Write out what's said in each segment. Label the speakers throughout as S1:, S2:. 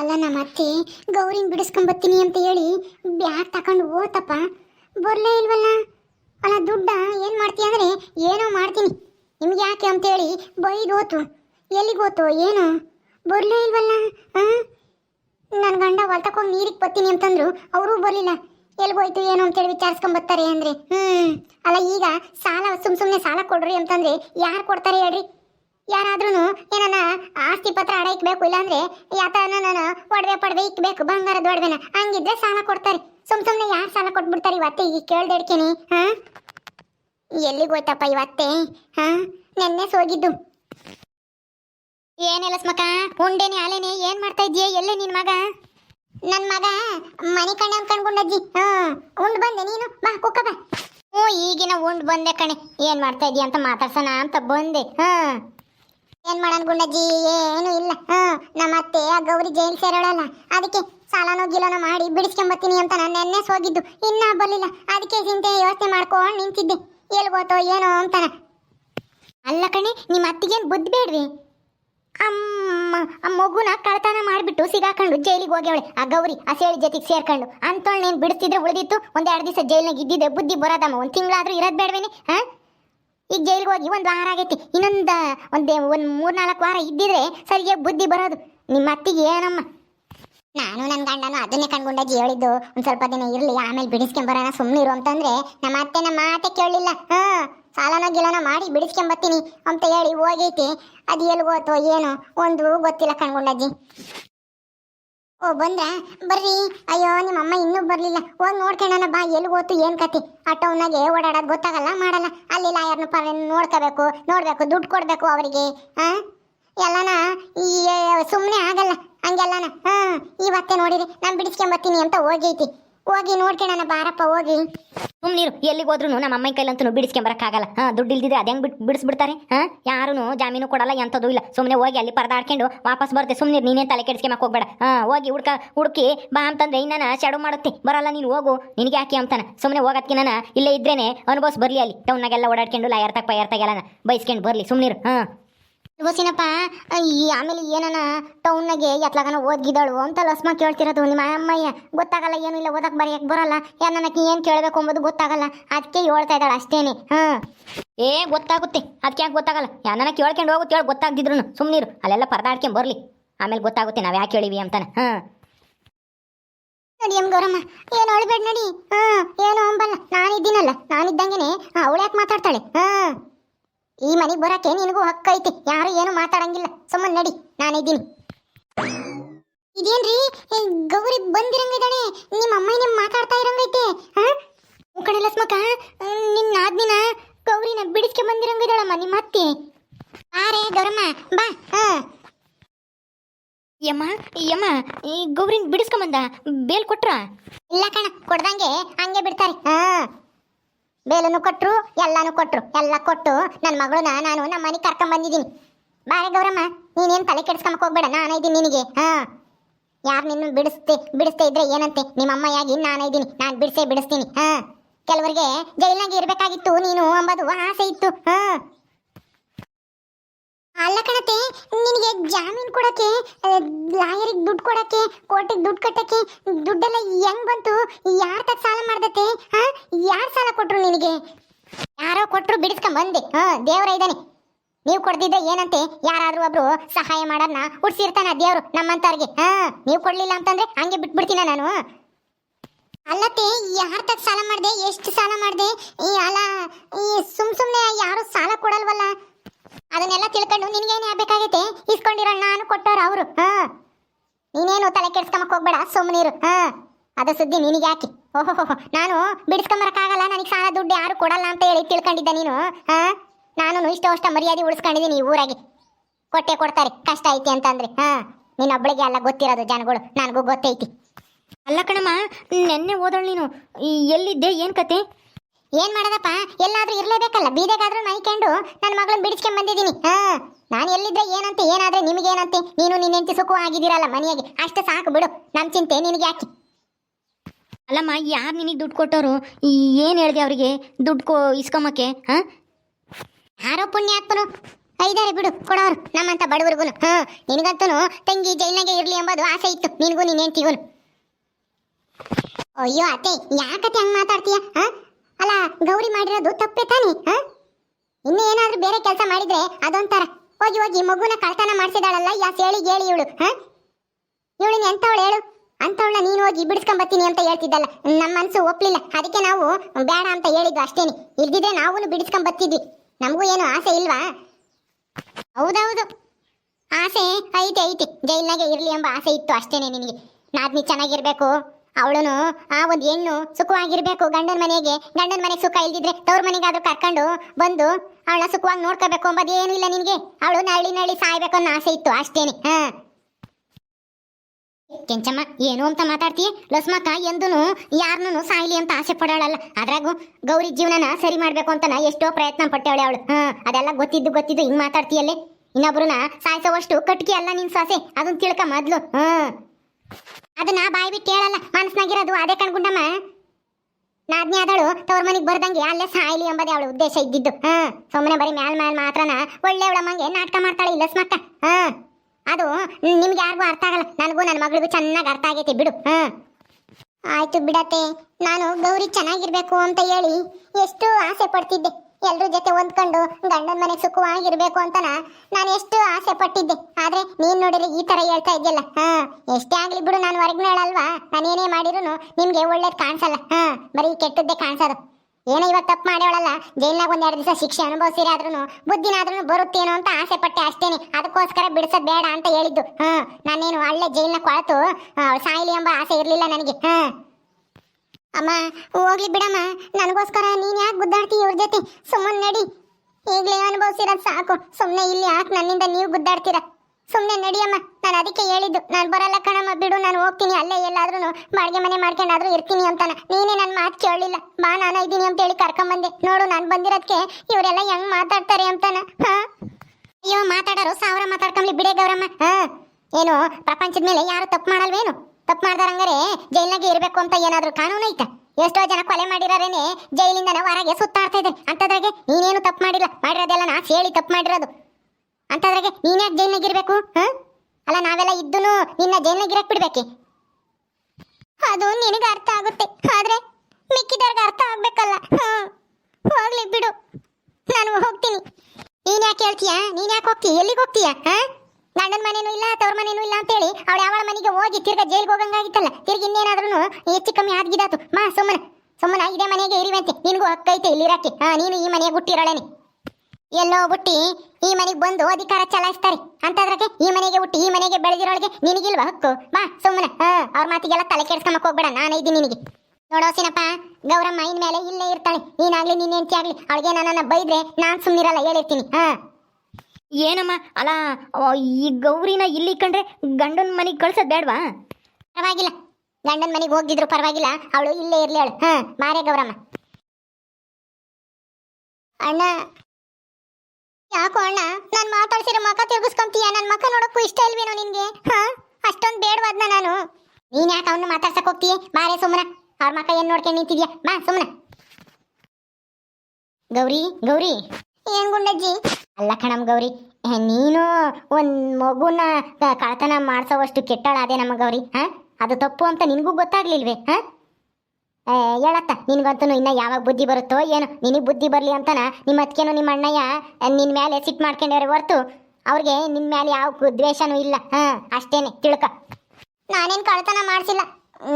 S1: ಅಲ್ಲ ನಮ್ಮ ಅತ್ತೆ, ಗೌರಿನ ಬಿಡಿಸ್ಕೊಂಬತ್ತೀನಿ ಅಂತ ಹೇಳಿ ಬ್ಯಾಗ್ ತಕೊಂಡು ಓತಪ್ಪ ಬರ್ಲೇ ಇಲ್ವಲ್ಲ? ಅಲ್ಲ ದುಡ್ಡ ಏನು ಮಾಡ್ತೀಯ ಅಂದರೆ ಏನೋ ಮಾಡ್ತೀನಿ. ನಿಮ್ಗೆ ಯಾಕೆ ಅಂತೇಳಿ ಬೈದು ಎಲ್ಲಿಗೆ ಓತು ಏನು? ಬರ್ಲೇ ಇಲ್ವಲ್ಲ? ಹಾಂ ನನ್ನ ಗಂಡ ಹೊಲ್ತಕ್ಕೋಗಿ ನೀರಿಗೆ ಬರ್ತೀನಿ ಅಂತಂದ್ರು ಅವರೂ ಬರಲಿಲ್ಲ. ಎಲ್ಗೋಯ್ತು, ಏನು ಅಂತೇಳಿ ವಿಚಾರಿಸ್ಕೊಂಬರ್ತಾರೆ ಅಂದರೆ. ಹ್ಞೂ ಅಲ್ಲ ಈಗ ಸಾಲ ಸುಮ್ಮ ಸುಮ್ಮನೆ ಸಾಲ ಕೊಡ್ರಿ ಅಂತಂದರೆ ಯಾರು ಕೊಡ್ತಾರೆ ಹೇಳ್ರಿ? ಯಾರಾದ್ರೂ ಏನನ್ನ ಆಸ್ತಿ ಪತ್ರ ಅಡ ಇಕ್ಬೇಕು, ಇಲ್ಲಾಂದ್ರೆ ಯಾತನ ನಾನು ಒಡವೆ ಪಡವೆ ಇಕ್ಬೇಕು ಬಂಗಾರದ ಒಡವೆನ. ಹಂಗಿದ್ರೆ ಸಾಲ ಕೊಡ್ತಾರೆ. ಸುಮ್ ಸುಮ್ಮನೆ ಯಾರು ಸಾಲ ಕೊಟ್ಬಿಡ್ತಾರೆ ಇವತ್ತೆ? ಈಗ ಕೇಳ್ದೆಡ್ಕೇನಿ, ಹಾ? ಎಲ್ಲಿ ಹೋಯ್ತಪ್ಪ ಇವತ್ತೆ? ಹಾ? ನೆನ್ನೆ ಸೋಗಿದ್ದು. ಏನಿಲ್ಲ ಸ್ಮಕ ಉಂಡೇನಿ, ಆಲೇನಿ, ಏನ್ ಮಾಡ್ತಾ ಇದ್ದೀಯ? ಎಲ್ಲಿ ನಿನ್ ಮಗ? ನನ್ ಮಗ ಮನೆ ಕಣ್ಣೆ ಅನ್ಕೊಂಡ್ಕೊಂಡಜ್ಜಿ ಹಾ, ಉಂಡ್ ಬಂದೆ ನೀನು? ಬಾ, ಕುಕ್ಕ ಬಾ. ಹ್ಞೂ, ಈಗಿನ ಉಂಡ್ ಬಂದೆ ಕಣೆ. ಏನ್ ಮಾಡ್ತಾ ಇದೀಯ ಅಂತ ಮಾತಾಡ್ಸೋಣ ಅಂತ ಬಂದೆ. ಹಾ. ಏನ್ ಮಾಡೋಣ ಗುಂಡಜ್ಜಿ? ಏನು ಇಲ್ಲ. ಹಾ ನಮ್ಮ ಅತ್ತೆ, ಆ ಗೌರಿ ಜೈಲ್ ಸೇರೋಳಲ್ಲ. ಅದಕ್ಕೆ ಸಾಲನೋ ಗಿಲನೋ ಮಾಡಿ ಬಿಡಿಸ್ಕೊಂಬತ್ತೀನಿ ಅಂತ ನಾನು ನೆನ್ನೆ ಹೋಗಿದ್ದು ಇನ್ನ ಬರಲಿಲ್ಲ. ಅದಕ್ಕೆ ಚಿಂತೆ ಯೋಚನೆ ಮಾಡ್ಕೊಂಡು ನಿಂತಿದ್ದೆ. ಎಲ್ಗೋತೋ ಏನೋ ಅಂತಾನ. ಅಲ್ಲ ಕಣೆ ನಿಮ್ಮ ಅತ್ತಿಗೇನು ಬುದ್ಧಿ ಬೇಡ್ರಿ ಅಮ್ಮ, ಆ ಮಗುನ ಕಳ್ತನ ಮಾಡಿಬಿಟ್ಟು ಸಿಗಾಕೊಂಡು ಜೈಲಿಗೆ ಹೋಗ್ಯವಳೆ. ಆ ಗೌರಿ, ಆ ಸೇಳಿ ಜೊತೆಗೆ ಸೇರ್ಕೊಂಡು. ಅಂತವಳು ನೀನು ಬಿಡಿಸ್ತಿದ್ರೆ ಉಳಿದಿತ್ತು. ಒಂದೆರಡು ದಿವಸ ಜೈಲಿನಾಗ ಇದ್ದಿದ್ದೆ ಬುದ್ಧಿ ಬರೋದಮ್ಮ. ಒಂದು ತಿಂಗಳಾದ್ರೂ ಇರೋದು ಬೇಡವೇನೆ? ಹಾ? ಈಗ ಜೈಲಿಗೆ ಹೋಗಿ ಒಂದು ವಾರ ಆಗೈತಿ. ಇನ್ನೊಂದು, ಒಂದು ಒಂದು ಮೂರ್ನಾಲ್ಕು ವಾರ ಇದ್ದಿದ್ರೆ ಸರಿಯಾಗಿ ಬುದ್ಧಿ ಬರೋದು. ನಿಮ್ಮ ಅತ್ತಿಗೆ ಏನಮ್ಮ? ನಾನು ನನ್ನ ಗಂಡನು ಅದನ್ನೇ ಕಣ್ಕೊಂಡಾಜಿ ಹೇಳಿದ್ದು, ಒಂದು ಸ್ವಲ್ಪ ದಿನ ಇರಲಿ, ಆಮೇಲೆ ಬಿಡಿಸ್ಕೊಂಬರೋಣ ಸುಮ್ಮನೆ ಇರು ಅಂತಂದ್ರೆ ನಮ್ಮ ಅತ್ತೆ ನಮ್ಮ ಮಾತೆ ಕೇಳಲಿಲ್ಲ. ಹಾ, ಸಾಲನ ಗಿಲನ ಮಾಡಿ ಬಿಡಿಸ್ಕೊಂಬತ್ತೀನಿ ಅಂತ ಹೇಳಿ ಹೋಗೈತಿ. ಅದು ಎಲ್ಗೋತೋ ಏನೋ, ಒಂದು ಗೊತ್ತಿಲ್ಲ ಕಣ್ಕೊಂಡಜ್ಜಿ ಓ, ಬಂದ್ರ? ಬರ್ರಿ. ಅಯ್ಯೋ ನಿಮ್ಮ ಅಮ್ಮ ಇನ್ನೂ ಬರ್ಲಿಲ್ಲ. ಹೋಗಿ ನೋಡ್ಕೊಳ್ಳೋಣ ಬಾ. ಎಲ್ಲಿ ಗೊತ್ತು ಏನ್ ಕತಿ ಆ ಟೌನಾಗೆ ಓಡಾಡೋದು ಗೊತ್ತಾಗಲ್ಲ, ಮಾಡಲ್ಲ. ಅಲ್ಲಿ ಲಾಯರ್ನ ಪರ ನೋಡ್ಕೋಬೇಕು, ನೋಡ್ಬೇಕು, ದುಡ್ಡು ಕೊಡ್ಬೇಕು ಅವರಿಗೆ. ಆ? ಎಲ್ಲನ, ಈ ಸುಮ್ಮನೆ ಆಗಲ್ಲ. ಹಂಗೆಲ್ಲನ? ಹಾ ಇವತ್ತೇ ನೋಡಿರಿ. ನಾನು ಬಿಡಿಸ್ಕೊಂಬತ್ತೀನಿ ಅಂತ ಹೋಗೈತಿ. ಹೋಗಿ ನೋಡ್ಕೊಳ್ಳೋಣ ಬಾರಪ್ಪ, ಹೋಗಿ.
S2: ಸುಮ್ನಿರು ಎಲ್ಲಿಗೆ ಹೋದ್ರು ನಮ್ಮ ಅಮ್ಮ ಕೈಲಂತೂ ಬಿಡಿಸ್ಕೊಂಬರಕ್ಕಾಗಲ್ಲ ಹಾಂ, ದುಡ್ಡು ಇಲ್ದಿದ್ರೆ ಅದೇ ಬಿಟ್ಟು ಬಿಡಿಸ್ಬಿಡ್ತಾರೆ? ಹಾಂ ಯಾರೂ ಜಾಮೀನು ಕೊಡಲ್ಲ, ಎಂಥದ್ದು ಇಲ್ಲ. ಸುಮ್ಮನೆ ಹೋಗಿ ಅಲ್ಲಿ ಪರದಾಡ್ಕೊಂಡು ವಾಪಸ್ ಬರುತ್ತೆ ಸುಮ್ಮನೆ ನೀನೇ ತಲೆ ಕೆಡಿಸ್ಕೊಂಬಕ್ಕೆ ಹೋಗ್ಬೇಡ. ಹಾಂ, ಹೋಗಿ ಹುಡ್ಕ ಹುಡುಕಿ ಬಾ ಅಂತಂದ್ರೆ ಇನ್ನನ ಶಡು ಮಾಡುತ್ತೆ. ಬರಲ್ಲ, ನೀನು ಹೋಗು. ನಿನಗೆ ಯಾಕೆ ಅಂತಾನೆ? ಸುಮ್ಮನೆ ಹೋಗೋದಕ್ಕೆ ನಾನು ಇಲ್ಲೇ ಇದ್ರೇನೆ ಅನುಭವಿಸ್ ಬರಲಿ ಅಲ್ಲಿ. ಟೌನಾಗೆಲ್ಲ ಓಡಾಡ್ಕೊಂಡು ಲಾಯರ್ ಪಯರ್ ತಗೆಲ್ಲ ಬೈಸ್ಕೊಂಡು ಬರಲಿ. ಸುಮ್ಮನಿರು ಹಾಂ.
S1: ಬಸ್ಸಿನಪ್ಪ ಈ ಆಮೇಲೆ ಏನನ ಟೌನ್ನಾಗೆ ಎತ್ಲಾಗನ ಓದ್ಗಿದ್ದಾಳು ಅಂತ ಲಸ್ಮ ಕೇಳ್ತಿರೋದು. ನಿಮ್ಮ ಅಮ್ಮಯ್ಯ, ಗೊತ್ತಾಗಲ್ಲ, ಏನು ಇಲ್ಲ, ಓದಕ್ ಬರೆಯಕ್ ಬರಲ್ಲ. ಏನಕ್ಕೆ ಏನು ಕೇಳಬೇಕು ಅಂಬೋದು ಗೊತ್ತಾಗಲ್ಲ. ಅದಕ್ಕೆ ಹೇಳ್ತಾ ಇದ್ದಾಳೆ ಅಷ್ಟೇನೆ. ಹಾಂ.
S2: ಏ, ಗೊತ್ತಾಗುತ್ತೆ. ಅದಕ್ಕೆ ಯಾಕೆ ಗೊತ್ತಾಗಲ್ಲ? ಯಾರನ್ನ ಕೇಳ್ಕೊಂಡು ಹೋಗುತ್ತೆ ಹೇಳಿ ಗೊತ್ತಾಗ್ದಿದ್ರು ಸುಮ್ಮನಿರು ಅಲ್ಲೆಲ್ಲ ಪರದಾಡ್ಕೊಂಡು ಬರಲಿ. ಆಮೇಲೆ ಗೊತ್ತಾಗುತ್ತೆ ನಾವು ಯಾಕೆ ಹೇಳಿವಿ ಅಂತಾನೆ. ಹಾಂ.
S1: ನಡಿ ಎಂ ಗೌರಮ್ಮ. ಏನು ಅಳ್ಬೇಡ ನಡಿ. ಹಾಂ, ಏನು ಅಂಬಲ್ಲ. ನಾನಿದ್ದೀನಲ್ಲ. ನಾನಿದ್ದಂಗೆನೆ ಅವಳು ಯಾಕೆ ಮಾತಾಡ್ತಾಳೆ? ಹಾಂ. ಈ ಮನೆಗೆ ಬರಕ್ಕೆ ನಿನಗೂ ಹಕ್ಕ ಐತಿ. ಯಾರು ಏನು ಮಾತಾಡಂಗಿಲ್ಲ. ಸುಮ್ಮನೆ ನಡಿ ನಾನಿದ್ದೀನಿ ಇದೇನ್ರಿ? ಗೌರಿ ಬಂದಿರಂಗಿದ್ದಾಳೆ. ನಿಮ್ಮ ಅಮ್ಮ ನಿಮ್ಮ ಮಾತಾಡ್ತಾ ಇರಂಗೈತೆ. ಕಡೆ ಲಸ್ಮಕ ನಿನ್ನ ಆದ್ಮಿನ ಗೌರಿನ ಬಿಡಿಸ್ಕೆ ಬಂದಿರಂಗಿದ್ದಾಳಮ್ಮ ನಿಮ್ಮ ಅತ್ತೆ. ಆರೆ ಗೌರಮ್ಮ ಬಾ. ಹಾಂ
S2: ಯಮ್ಮ ಯಮ್ಮ ಈ ಗೌರಿನ ಬಿಡಿಸ್ಕೊಂಬಂದ ಬೇಲ್ ಕೊಟ್ರ?
S1: ಇಲ್ಲ ಕಣ ಕೊಡ್ದಂಗೆ ಹಂಗೆ ಬಿಡ್ತಾರೆ. ಹಾ ಬೇಲನ್ನು ಕೊಟ್ರು, ಎಲ್ಲಾನು ಕೊಟ್ರು. ಎಲ್ಲ ಕೊಟ್ಟು ನನ್ನ ಮಗಳನ್ನ ನಾನು ನಮ್ಮ ಮನೆಗೆ ಕರ್ಕೊಂಡ್ ಬಂದಿದ್ದೀನಿ. ಬಾರೆ ಗೌರಮ್ಮ ನೀನೇನು ತಲೆ ಕೆಡಿಸ್ಕೊಂಬಕ್ ಹೋಗ್ಬೇಡ, ನಾನು ಇದ್ದೀನಿ ನಿನಗೆ. ಹಾ. ಯಾರು ನಿನ್ನ ಬಿಡಿಸ್ತೆ ಬಿಡಿಸ್ತಾ ಇದ್ರೆ ಏನಂತೆ? ನಿಮ್ಮ ಅಮ್ಮ ಯಾಗಿ ನಾನು ಇದ್ದೀನಿ ನಾನು ಬಿಡಿಸೇ ಬಿಡಿಸ್ತೀನಿ. ಹಾ. ಕೆಲವರಿಗೆ ಜೈಲ್ನಾಗ ಇರಬೇಕಾಗಿತ್ತು, ನೀನು ಅಂಬದು ಆಸೆ ಇತ್ತು. ಹಾ. ಅಲ್ಲ ಕಣತೆ, ನಿನಗೆ ಜಾಮೀನು ಕೊಡಕ್ಕೆ ಲಾಯರಿಗೆ ದುಡ್ಡು ಕೊಡಕ್ಕೆ, ಕೋರ್ಟಿಗೆ ದುಡ್ಡು ಕಟ್ಟಕ್ಕೆ ದುಡ್ಡೆಲ್ಲ ಹೆಂಗ್ ಬಂತು? ಯಾರ ತಕ್ಕ ಸಾಲ ಮಾಡ್ದತೆ, ಹಾ? ಯಾರು ಸಾಲ ಕೊಟ್ರು ನಿನಗೆ? ಯಾರೋ ಕೊಟ್ರು ಬಿಡಿಸ್ಕೊಂಡ್ ಬಂದೆ. ಹಾ, ದೇವ್ರ ಇದ್ದಾನೆ. ನೀವು ಕೊಡ್ದಿದ್ದ ಏನಂತೆ? ಯಾರಾದ್ರೂ ಒಬ್ರು ಸಹಾಯ ಮಾಡೋದನ್ನ ಹುಡ್ಸಿರ್ತಾನ ದೇವ್ರು ನಮ್ಮಂತವ್ರಿಗೆ. ಹಾ, ನೀವು ಕೊಡ್ಲಿಲ್ಲ ಅಂತಂದ್ರೆ ಹಂಗೆ ಬಿಟ್ಬಿಡ್ತೀನ ನಾನು? ಅಲ್ಲತ್ತೆ, ಯಾರ ತಕ್ಕ ಸಾಲ ಮಾಡ್ದೆ? ಎಷ್ಟು ಸಾಲ ಮಾಡ್ದೆ? ಅಲ್ಲ, ಈ ಸುಮ್ ಸುಮ್ನೆ ಯಾರು ಸಾಲ ಕೊಡಲ್ವಲ್ಲ? ಅದನ್ನೆಲ್ಲ ತಿಳ್ಕೊಂಡು ನಿನಗೇನೇ ಆಗ್ಬೇಕಾಗೈತೆ ಇಸ್ಕೊಂಡಿರೋ ನಾನು ಕೊಟ್ಟವ್ರು ಅವರು. ಹಾ. ನೀನೇನು ತಲೆ ಕೆಡ್ಸ್ಕೊಂಬಕ್ ಹೋಗ್ಬೇಡ ಸುಮ್ಮನಿರು ಹಾ. ಅದು ಸುದ್ದಿ ನಿನಗೆ ಯಾಕೆ ಓಹೋ ನಾನು ಬಿಡಿಸ್ಕೊಂಬರಕ್ಕಾಗಲ್ಲ ನನಗೆ ಸಾಲ ದುಡ್ಡು ಯಾರು ಕೊಡಲ್ಲ ಅಂತ ಹೇಳಿ ತಿಳ್ಕೊಂಡಿದ್ದೆ ನೀನು. ಹಾ. ನಾನು ಇಷ್ಟ ಅಷ್ಟ ಮರ್ಯಾದೆ ಉಳಿಸ್ಕೊಂಡಿದ್ದೀನಿ ಈ ಊರಾಗೆ. ಕೊಟ್ಟೆ ಕೊಡ್ತಾರೆ, ಕಷ್ಟ ಐತಿ ಅಂತಂದ್ರೆ. ಹಾ. ನಿನ್ನೊಬ್ಳಿಗೆ ಎಲ್ಲ ಗೊತ್ತಿರೋದು ಜನಗಳು, ನನಗೂ ಗೊತ್ತೈತಿ.
S2: ಅಲ್ಲ ಕಣಮ್ಮ, ನೆನ್ನೆ ಓದೋಳು ನೀನು. ಎಲ್ಲಿದ್ದೆ, ಏನು ಕತೆ?
S1: ಏನ್ ಮಾಡದಪ್ಪ? ಎಲ್ಲಾದ್ರೂ ಇರ್ಲೇಬೇಕಲ್ಲ ಬೀದೆಗಾದ್ರೂ ಮೈಕೊಂಡು ನನ್ನ ಮಗಳನ್ನ ಬಿಡಿಸ್ಕೊಂಡ್ ಬಂದಿದ್ದೀನಿ. ಹಾ ನಾನು ಎಲ್ಲಿದ್ರೆ ಏನಂತೆ ಏನಾದ್ರೆ ನಿಮಗೇನಂತೆ? ನೀನು ನಿನ್ನ ಹೆಂಡತಿ ಸುಖ ಆಗಿದ್ದೀರಲ್ಲ ಮನೆಯಾಗೆ. ಅಷ್ಟು ಸಾಕು ಬಿಡು ನಮ್ಮ ಚಿಂತೆ ನಿನಗೆ ಯಾಕೆ?
S2: ಅಲ್ಲಮ್ಮ ಯಾರು ನಿನಗೆ ದುಡ್ಡು ಕೊಟ್ಟವರು? ಏನು ಹೇಳಿದೆ ಅವರಿಗೆ ದುಡ್ಡು ಕೊ ಇಸ್ಕೊಂಬಕ್ಕೆ ಹಾಂ?
S1: ಯಾರೋ ಪುಣ್ಯಾತ್ಮನು? ಐದಾರೆ ಬಿಡು ಕೊಡೋರು ನಮ್ಮಂತ ಬಡವರಿಗೂ ಹಾ? ನಿನಗಂತೂ ತಂಗಿ ಜೈಲ್ನಾಗೆ ಇರ್ಲಿ ಎಂಬುದು ಆಸೆ ಇತ್ತು ನಿನಗೂ ನಿನ್ನ ಅಯ್ಯೋ ಅತ್ತೆ ಯಾಕತ್ತೆ ಹಂಗ್ ಮಾತಾಡ್ತೀಯ ಹಾ? ಅಲ್ಲ, ಗೌರಿ ಮಾಡಿರೋದು ತಪ್ಪೆ ತಾನೇ, ಹಾ? ಇನ್ನು ಏನಾದ್ರೂ ಬೇರೆ ಕೆಲಸ ಮಾಡಿದ್ರೆ ಅದೊಂಥರ. ಹೋಗಿ ಹೋಗಿ, ಮಗುನ ಕಳ್ತನ ಮಾಡಿಸಿದಾಳಲ್ಲ ಯಾ ಹೇಳಿ ಹೇಳಿ ಇವಳು, ಹಾ? ಇವಳಿನ ಎಂತವಳು ಹೇಳು? ಅಂತವಳ ನೀನು ಹೋಗಿ ಬಿಡಿಸ್ಕೊಂಬತ್ತೀನಿ ಅಂತ ಹೇಳ್ತಿದ್ದಲ್ಲ. ನಮ್ಮ ಮನಸ್ಸು ಒಪ್ಲಿಲ್ಲ. ಅದಕ್ಕೆ ನಾವು ಬೇಡ ಅಂತ ಹೇಳಿದ್ದು ಅಷ್ಟೇನೆ. ಇಲ್ದಿದ್ರೆ ನಾವು ಬಿಡಿಸ್ಕೊಂಬತ್ತಿದ್ವಿ. ನಮಗೂ ಏನು ಆಸೆ ಇಲ್ವಾ? ಹೌದೌದು. ಆಸೆ ಐತೆ ಐತೆ. ಜೈಲ್ನಾಗೆ ಇರಲಿ ಎಂಬ ಆಸೆ ಇತ್ತು ಅಷ್ಟೇನೆ ನಿನಗೆ. ನಾದ್ನಿ ಚೆನ್ನಾಗಿರ್ಬೇಕು. ಅವಳನು ಆ ಒಂದು ಹೆಣ್ಣು ಸುಖವಾಗಿರ್ಬೇಕು. ಗಂಡನ ಮನೆಗೆ ಗಂಡನ ಮನೆಗೆ ಸುಖ ಇಲ್ದಿದ್ರೆ ತವ್ರ ಮನೆಗಾದ್ರೂ ಕರ್ಕೊಂಡು ಬಂದು ಅವಳನ್ನ ಸುಖವಾಗಿ ನೋಡ್ಕೋಬೇಕು ಏನು ಇಲ್ಲ ನಿನಗೆ. ಅವಳು ನಳ್ಳಿ ನಳ್ಳಿ ಸಾಯ್ಬೇಕು ಅನ್ನೋ ಆಸೆ ಇತ್ತು ಅಷ್ಟೇನೆ. ಹಾ. ಕೆಂಚಮ್ಮ, ಏನು ಅಂತ ಮಾತಾಡ್ತೀಯ? ಲಸ್ಮಕ್ಕ ಎಂದೂ ಯಾರನ್ನೂ ಸಾಯ್ಲಿ ಅಂತ ಆಸೆ ಪಡೋಳಲ್ಲ. ಅದ್ರಾಗೂ ಗೌರಿ ಜೀವನನ ಸರಿ ಮಾಡ್ಬೇಕು ಅಂತ ಎಷ್ಟೋ ಪ್ರಯತ್ನ ಪಟ್ಟವಳೆ ಅವಳು. ಹಾ, ಅದೆಲ್ಲ ಗೊತ್ತಿದ್ದು ಗೊತ್ತಿದ್ದು ಹಿಂಗೆ ಮಾತಾಡ್ತೀಯಲ್ಲೇ? ಇನ್ನೊಬ್ರನ್ನ ಸಾಯಿಸೋವಷ್ಟು ಕಟ್ಕಿ ಅಲ್ಲ ನಿನ್ ಸಾಸೆ. ಅದನ್ನ ತಿಳ್ಕ ಮೊದ್ಲು. ಹಾ. ಅದನ್ನ ಬಾಯಿ ಬಿಟ್ಟು ಹೇಳಲ್ಲ, ಮನಸ್ನಾಗಿರೋದು ಅದೇ ಕಣ್ಗುಂಡಮ್ಮ ನಾದ್ನಿ ಆದಳು, ತವ್ರ ಮನೆಗೆ ಬರ್ದಂಗೆ ಅಲ್ಲೇ ಸಾಯ್ಲಿ ಎಂಬುದೇ ಅವಳ ಉದ್ದೇಶ ಇದ್ದಿದ್ದು. ಹಾ ಸುಮ್ಮನೆ ಬರೀ ಮ್ಯಾಲ್ ಮ್ಯಾಲ್ ಮಾತ್ರನ, ಒಳ್ಳೆ ಮಂಗೆ ನಾಟಕ ಮಾಡ್ತಾಳೆ ಇಲ್ಲ ಸ್ಮಕ್ಕ ಹಾ, ಅದು ನಿಮ್ಗೆ ಯಾರಿಗೂ ಅರ್ಥ ಆಗಲ್ಲ, ನನಗೂ ನನ್ನ ಮಗಳಿಗೂ ಚೆನ್ನಾಗಿ ಅರ್ಥ ಆಗೈತಿ, ಬಿಡು. ಹಾ. ಆಯ್ತು ಬಿಡತ್ತೆ, ನಾನು ಗೌರಿ ಚೆನ್ನಾಗಿರ್ಬೇಕು ಅಂತ ಹೇಳಿ ಎಷ್ಟು ಆಸೆ ಪಡ್ತಿದ್ದೆ. ಎಲ್ರ ಜೊತೆ ಹೊಂದ್ಕೊಂಡು ಗಂಡನ ಮನೆಗೆ ಸುಖವಾಗಿರ್ಬೇಕು ಅಂತನ ನಾನು ಎಷ್ಟು ಆಸೆ ಪಟ್ಟಿದ್ದೆ. ಆದ್ರೆ ನೀನ್ ನೋಡಿದ್ರೆ ಈ ತರ ಹೇಳ್ತಾ ಇದ್ಯಲ್ಲ. ಹಾ, ಎಷ್ಟೇ ಆಗ್ಲಿ ಬಿಡು, ನಾನು ಹೊರಗ್ನೇಳಲ್ವಾ ನಾನು ಏನೇ ಮಾಡಿದ್ರು ನಿಮ್ಗೆ ಒಳ್ಳೇದ್ ಕಾಣಿಸಲ್ಲ. ಹಾ, ಬರೀ ಕೆಟ್ಟದ್ದೇ ಕಾಣಿಸೋದು. ಏನೋ ಇವತ್ತು ತಪ್ಪು ಮಾಡ್ಯವಳಲ್ಲ ಜೈಲ್ನಾಗ ಎರಡು ದಿವಸ ಶಿಕ್ಷೆ ಅನುಭವಿಸಿರಾದ್ರೂ ಬುದ್ಧಿನಾದ್ರೂ ಬರುತ್ತೇನೋ ಅಂತ ಆಸೆ ಪಟ್ಟೆ ಅಷ್ಟೇನೆ. ಅದಕ್ಕೋಸ್ಕರ ಬಿಡಿಸೋದ್ ಬೇಡ ಅಂತ ಹೇಳಿದ್ದು. ಹಾ, ನಾನೇನು ಅಲ್ಲೇ ಜೈಲ್ನ ಕೊಳತು ಸಾಯ್ಲಿ ಎಂಬ ಆಸೆ ಇರ್ಲಿಲ್ಲ ನನಗೆ. ಹಾ. ಅಮ್ಮ, ಹೋಗ್ಲಿ ಬಿಡಮ್ಮ. ನನಗೋಸ್ಕರ ನೀನ್ ಯಾಕೆ ಗುದ್ದಾಡ್ತಿ ಇವ್ರ ಜೊತೆ? ಸುಮ್ಮನೆ ನಡಿ. ಈಗಲೇ ಅನುಭವಿಸಿರೋದು ಸಾಕು. ಸುಮ್ಮನೆ ಇಲ್ಲಿ ಯಾಕೆ ನನ್ನಿಂದ ನೀವು ಗುದ್ದಾಡ್ತೀರಾ? ಸುಮ್ಮನೆ ನಡಿಯಮ್ಮ ನಾನು ಅದಕ್ಕೆ ಹೇಳಿದ್ದು. ನಾನು ಬರಲ್ಲ ಕಣಮ್ಮ. ಬಿಡು, ನಾನು ಹೋಗ್ತೀನಿ. ಅಲ್ಲೇ ಎಲ್ಲಾದ್ರೂ ಬಾಡಿಗೆ ಮನೆ ಮಾಡ್ಕೊಂಡಾದ್ರೂ ಇರ್ತೀನಿ ಅಂತಾನ. ನೀನೇ ನನ್ನ ಮಾತು ಕೇಳಲಿಲ್ಲ ಬಾ, ನಾನು ಇದ್ದೀನಿ ಅಂತ ಹೇಳಿ ಕರ್ಕೊಂಬಂದೆ. ನೋಡು, ನಾನು ಬಂದಿರೋದಕ್ಕೆ ಇವರೆಲ್ಲ ಹೆಂಗ್ ಮಾತಾಡ್ತಾರೆ ಅಂತಾನ. ಹಾಂ? ಅಯ್ಯೋ, ಮಾತಾಡೋರು ಸಾವಿರ ಮಾತಾಡ್ಕೊಂಬ್ಲಿ. ಬಿಡೇ ಗೌರಮ್ಮ. ಹಾಂ? ಏನು, ಪ್ರಪಂಚದ ಮೇಲೆ ಯಾರು ತಪ್ಪು ಮಾಡಲ್ವೇನು? ತಪ್ಪು ಮಾಡ್ದಾರಂಗಾರೆ ಜೈಲ್ನಾಗೆ ಇರಬೇಕು ಅಂತ ಏನಾದರೂ ಕಾನೂನು ಐತ? ಎಷ್ಟೋ ಜನ ಕೊಲೆ ಮಾಡಿರೋರೇನೆ ಜೈಲಿಂದ ಹೊರಗೆ ಸುತ್ತಾಡ್ತಾ ಇದ್ದಾರೆ. ಅಂತದ್ರಾಗೆ ನೀನೇನು ತಪ್ಪು ಮಾಡಿಲ್ಲ? ಮಾಡಿರೋದೆಲ್ಲ ನಾ ಹೇಳಿ ತಪ್ಪು ಮಾಡಿರೋದು. ಅಂತದ್ರಾಗೆ ನೀನ್ಯಾಕೆ ಜೈಲ್ನಾಗ ಇರಬೇಕು, ಹಾ? ಅಲ್ಲ, ನಾವೆಲ್ಲ ಇದ್ದೂ ನಿನ್ನ ಜೈಲ್ನಾಗ ಇರಕ್ ಬಿಡ್ಬೇಕೆ? ಅದು ನಿನಗೆ ಅರ್ಥ ಆಗುತ್ತೆ. ಆದ್ರೆ ಮಿಕ್ಕಿದವ್ರಿಗೆ ಅರ್ಥ ಆಗ್ಬೇಕಲ್ಲ. ಹಾ. ಹೋಗ್ಲಿ ಬಿಡು. ನಾನು ಹೋಗ್ತೀನಿ. ನೀನ್ ಯಾಕೆ ಹೇಳ್ತೀಯ? ನೀನ್ ಯಾಕೆ ಹೋಗ್ತೀಯ ಎಲ್ಲಿಗೆ ಹೋಗ್ತೀಯ? ಹಾ? ಗಂಡನ ಮನೇನೂ ಇಲ್ಲ, ತವ್ರ ಮನೇನೂ ಇಲ್ಲ ಅಂತೇಳಿ ಅವಳ ಯಾವಳ ಮನೆಗೆ ಹೋಗಿ ತಿರ್ಗ ಜೈಲ್ಗೆ ಹೋಗಂಗಾಗಿತ್ತಲ್ಲ. ತಿರ್ಗಿ ಇನ್ನೇನಾದ್ರೂ ಹೆಚ್ಚು ಕಮ್ಮಿ ಆದ್ಗಿದಾತು. ಮಾ, ಸುಮ್ಮನೆ. ಸುಮ್ಮನೆ ಇದೇ ಮನೆಗೆ ಇರಿವಂತೆ. ನಿನಗೂ ಹಕ್ಕೈತೆ ಇಲ್ಲಿರಕ್ಕೆ ಹಾ, ನೀನು ಈ ಮನೆಗೆ ಹುಟ್ಟಿರೋಳೇನೆ ಎಲ್ಲೋ ಹುಟ್ಟಿ ಈ ಮನೆಗೆ ಬಂದು ಅಧಿಕಾರ ಚಲಾಯಿಸ್ತಾರೆ. ಅಂತದ್ರಕ್ಕೆ ಈ ಮನೆಗೆ ಹುಟ್ಟಿ ಈ ಮನೆಗೆ ಬೆಳೆದಿರೋಳಿಗೆ ನಿನಗಿಲ್ವಾ ಹಕ್ಕು? ಮಾ, ಸುಮ್ಮನೆ. ಹಾ, ಅವ್ರ ಮಾತಿಗೆಲ್ಲ ತಲೆ ಕೆಡ್ಸ್ಕೊಂಬಕ್ ಹೋಗ್ಬೇಡ, ನಾನು ಇದ್ದೀನಿ ನಿನಗೆ. ನೋಡೋ ಸಿನಪ್ಪ, ಗೌರಮ್ಮ ಇನ್ಮೇಲೆ ಇಲ್ಲೇ ಇರ್ತಾಳೆ. ನೀನಾಗ್ಲಿ ನಿನ್ನ ಆಗ್ಲಿ, ಅವಳಿಗೆ ನನ್ನನ್ನ ಬೈದ್ರೆ ನಾನು ಸುಮ್ಮನಿರಲ್ಲ ಹೇಳಿರ್ತೀನಿ. ಹಾ.
S2: ಏನಮ್ಮ? ಅಲ್ಲ ಈ ಗೌರಿನ ಇಲ್ಲಿ ಕಂಡ್ರೆ ಗಂಡನ ಮನೆಗೆ ಕಳ್ಸೋದು ಬೇಡವಾ?
S1: ಪರವಾಗಿಲ್ಲ. ಗಂಡನ ಮನೆಗೆ ಹೋಗಿದ್ರು ಪರವಾಗಿಲ್ಲ. ಅವಳು ಇಲ್ಲೇ ಇರಲಿ ಅವಳು. ಹಾ, ಮಾರೇ ಗೌರಮ್ಮ. ಅಣ್ಣ. ಯಾಕೋ ಅಣ್ಣ, ನಾನು ಮಾತಾಡ್ಸಿರೋ ಮಕ ತಿರುಗಿಸ್ಕೊಂತೀಯ? ನನ್ನ ಮಕ ನೋಡಕ್ಕೂ ಇಷ್ಟ ಇಲ್ವೇನೋ ನಿನಗೆ? ಹಾ, ಅಷ್ಟೊಂದು ಬೇಡವಾದ್ನ ನಾನು. ನೀನ್ ಯಾಕೆ ಅವನ್ನ ಮಾತಾಡ್ಸಕ್ಕೆ ಹೋಗ್ತೀಯ? ಬಾರೆ ಸುಮ್ಮನ ಅವ್ರ ಮಕ ಏನ್ ನೋಡ್ಕೊಂಡು ನಿಂತಿದ್ಯಾ? ಬಾ ಗೌರಿ ಗೌರಿ. ಏನು ಗುಂಡಜ್ಜಿ? ಅಲ್ಲ ಕಣಮ್ ಗೌರಿ ನೀನು ಒಂದ್ ಮಗುನ ಕಳತನ ಮಾಡಿಸೋವಷ್ಟು ಕೆಟ್ಟಾಳ ಅದೇ ನಮ್ಮ ಗೌರಿ, ಹಾ? ಅದು ತಪ್ಪು ಅಂತ ನಿನಗೂ ಗೊತ್ತಾಗ್ಲಿಲ್ವೇ, ಹಾ? ಹೇಳತ್ತ ನಿನ್ಗಂತೂ ಇನ್ನ ಯಾವಾಗ ಬುದ್ಧಿ ಬರುತ್ತೋ ಏನು, ನಿನಗ್ ಬುದ್ಧಿ ಬರಲಿ ಅಂತನ ನಿಮ್ಮ ಅತ್ಕೇನು ನಿಮ್ಮ ಅಣ್ಣಯ್ಯ ನಿನ್ನ ಮೇಲೆ ಸಿಟ್ ಮಾಡ್ಕೊಂಡ್ಯಾರೆ ಹೊರ್ತು, ಅವ್ರಿಗೆ ನಿನ್ನ ಮೇಲೆ ಯಾವ ದ್ವೇಷನೂ ಇಲ್ಲ, ಹಾ? ಅಷ್ಟೇನೆ, ತಿಳ್ಕ. ನಾನೇನ್ ಕಳ್ತನ ಮಾಡ್ಸಿಲ್ಲ,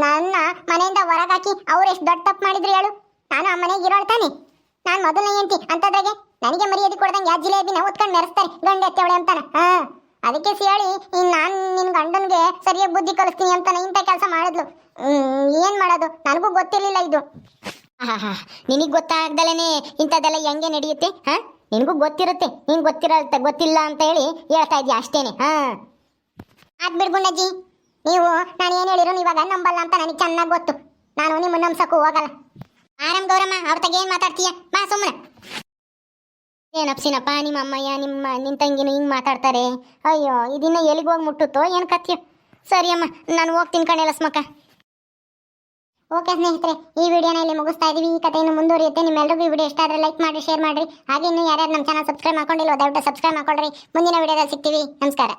S1: ನನ್ನ ಮನೆಯಿಂದ ಹೊರಗಾಕಿ ಅವ್ರು ಎಷ್ಟು ದೊಡ್ಡ ತಪ್ಪು ಮಾಡಿದ್ರು ಹೇಳು, ನಾನು ಆ ಮನೆಗೆ ಇರೋಳ್ತಾನೆ ನಾನು ಮೊದಲನೇ ಎಂತಿ ಅಂತದ್ರಾಗೆ? ನನಗೆ ಮರ್ಯಾದೆ ಕೊಡ್ದಂಗೆ ಯಾವ ಜಿಲೇಬಿನ ಹೊತ್ಕೊಂಡು ಮೆರೆಸ್ತಾರೆ ಗಂಡ ಎತ್ತವಳೆ ಅಂತಾನೆ. ಹಾ, ಅದಕ್ಕೆ ಹೇಳಿ ನಾನು ನಿನ್ನ ಗಂಡನ್ಗೆ ಸರಿಯಾಗಿ ಬುದ್ಧಿ ಕಲಿಸ್ತೀನಿ ಅಂತಾನೆ ಇಂಥ ಕೆಲಸ ಮಾಡಿದ್ಲು. ಏನ್ ಮಾಡೋದು? ನನಗೂ ಗೊತ್ತಿರಲಿಲ್ಲ ಇದು. ಆಹಾ ನಿನಗೆ ಗೊತ್ತಾಗ್ದಲೇನೆ ಇಂಥದ್ದೆಲ್ಲ ಹೆಂಗೆ ನಡೆಯುತ್ತೆ? ಹಾ, ನಿನಗೂ ಗೊತ್ತಿರುತ್ತೆ, ನಿಂಗೆ ಗೊತ್ತಿರ ಗೊತ್ತಿಲ್ಲ ಅಂತ ಹೇಳಿ ಹೇಳ್ತಾ ಇದ್ಯಾ ಅಷ್ಟೇನೆ. ಹಾ. ಆದ್ ಬಿಡ್ಗುಂಡಜ್ಜಿ ನೀವು, ನಾನು ಏನು ಹೇಳಿರೋ ಇವಾಗ ನಂಬಲ್ಲ ಅಂತ ನನಗೆ ಚೆನ್ನಾಗಿ ಗೊತ್ತು. ನಾನು ನಿಮ್ಮ ನಂಬ್ಸಕ್ಕೂ ಹೋಗಲ್ಲ. ಆರಾಮ್ ಗೌರಮ್ಮ, ಅವ್ರ ತಗೇನು ಮಾತಾಡ್ತೀಯ? ಬಾ ಸುಮ್ಮನೆ ಏನಪ್ಸಿನಪ್ಪ ನಿಮ್ಮ ಅಮ್ಮಯ್ಯ, ನಿಮ್ಮ ನಿನ್ನ ತಂಗಿನೂ ಹಿಂಗೆ ಮಾತಾಡ್ತಾರೆ? ಅಯ್ಯೋ ಇದನ್ನ ಎಲ್ಲಿಗೆ ಹೋಗಿ ಮುಟ್ಟುತ್ತೋ, ಏನು ಕತ್ಯ ಸರಿ ಅಮ್ಮ, ನಾನು ಹೋಗ್ತೀನಿ ತಿನ್ಕೊಂಡೆ ಲಸ್ಮಕ್ಕ ಓಕೆ ಸ್ನೇಹಿತರೆ, ಈ ವಿಡಿಯೋನ ಇಲ್ಲಿ ಮುಗಿಸ್ತಾ ಇದೀವಿ. ಈ ಕಥೆಯನ್ನು ಮುಂದುವರಿಯುತ್ತೆ. ನಿಮ್ಮೆಲ್ಲರಿಗೂ ಈ ವಿಡಿಯೋ ಇಷ್ಟ ಆದರೆ ಲೈಕ್ ಮಾಡಿ, ಶೇರ್ ಮಾಡಿ ಹಾಗೆ ಇನ್ನು ಯಾರ್ಯಾರು ನಮ್ಮ ಚಾನಲ್ ಸಬ್ಸ್ಕ್ರೈಬ್ ಮಾಡ್ಕೊಂಡಿಲ್ಲ ದಯವಿಟ್ಟು ಸಬ್ಸ್ಕ್ರೈಬ್ ಮಾಡ್ಕೊಳ್ರಿ. ಮುಂದಿನ ವಿಡಿಯೋದಲ್ಲಿ ಸಿಗ್ತೀವಿ. ನಮಸ್ಕಾರ.